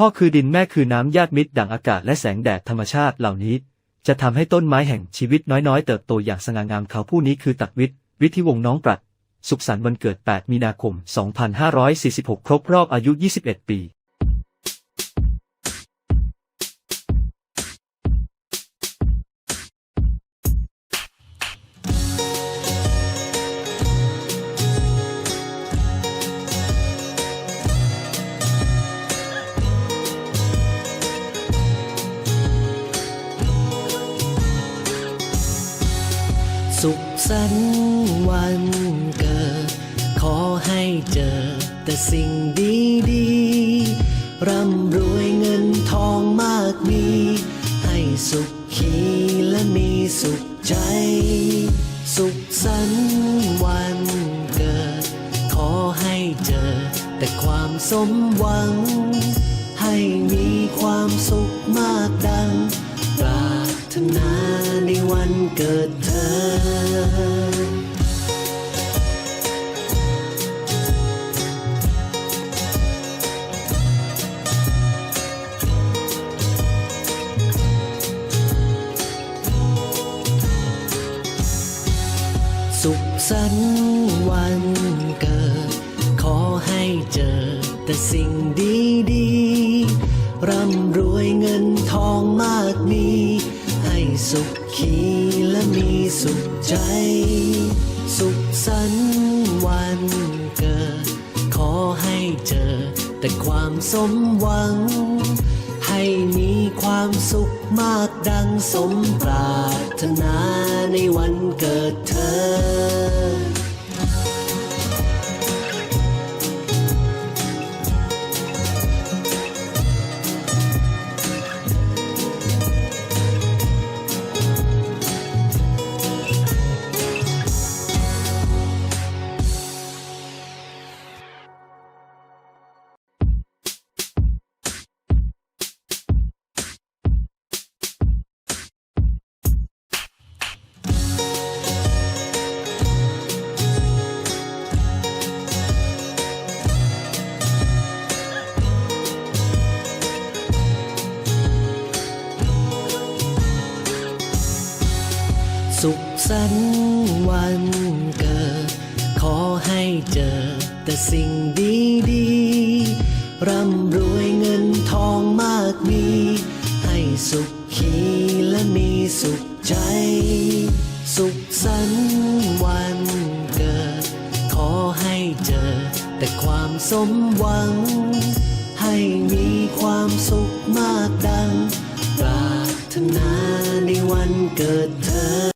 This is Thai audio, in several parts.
พ่อคือดินแม่คือน้ำญาติมิตรดั่งอากาศและแสงแดดธรรมชาติเหล่านี้ จะทำให้ต้นไม้แห่งชีวิตน้อยๆ เติบโตอย่างสง่างามเขาผู้นี้คือตักวิทย์วิทิวงน้องปรัด สุขสันต์วันเกิด 8 มีนาคม 2546 ครบรอบอายุ 21 ปี สุขสันต์วันเกิด ขอให้เจอแต่สิ่งดีดีร่ำรวยเงินทองมากมี ให้สุขขีและมีสุขใจ สุขสันต์วันเกิด ขอให้เจอแต่ความสมหวัง ให้มีความสุขมากดังารถนาในวันเกิดเธอสุขสันต์วันเกิด ขอให้เจอแต่สิ่งดีดีๆร่ำรวยเงินทองมากมี สุขขีและมีสุขใจ สุขสันต์วันเกิด ขอให้เจอแต่ความสมหวัง ให้มีความสุขมากดังสมปรารถนาในวันเกิดเธอ สุขสันวันเกิด ขอให้เจอแต่สิ่งดีดีๆ ร่ำรวยเงินทองมากมี ให้สุขขีและมีสุขใจ สุขสันวันเกิด ขอให้เจอแต่ความสมหวัง ให้มีความสุขมากดังปรารถนาในวันเกิดเธอ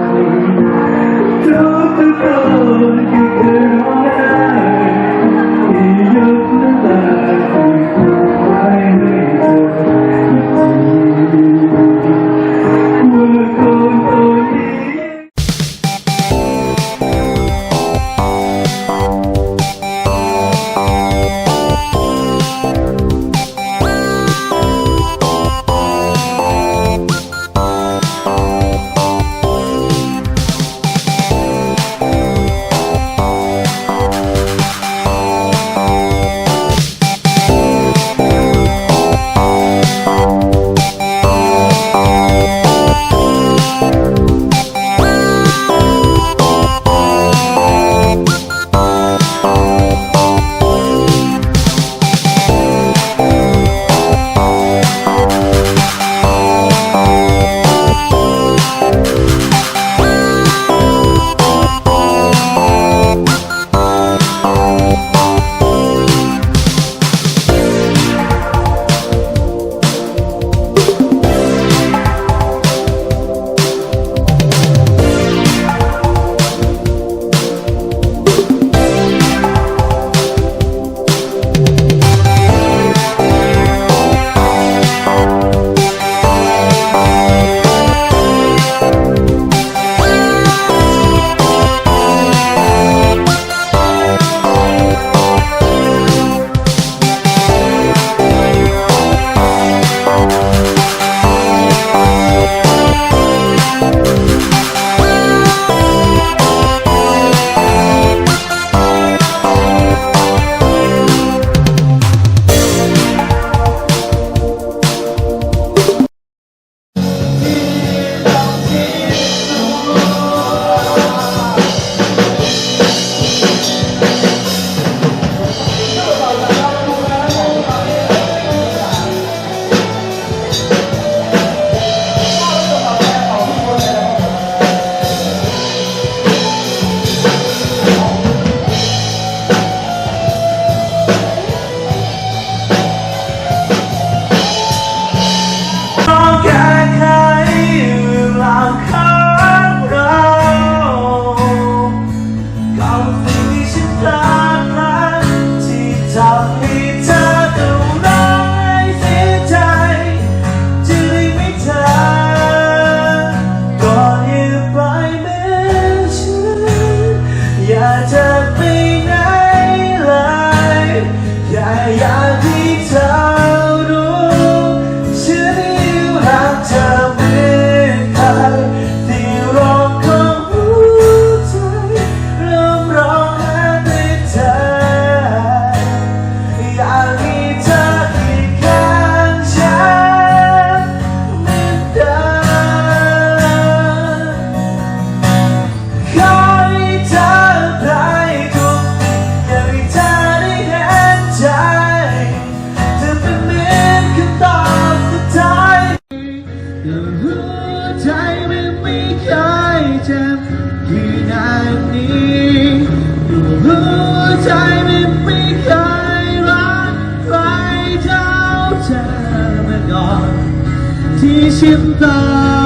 felicidad.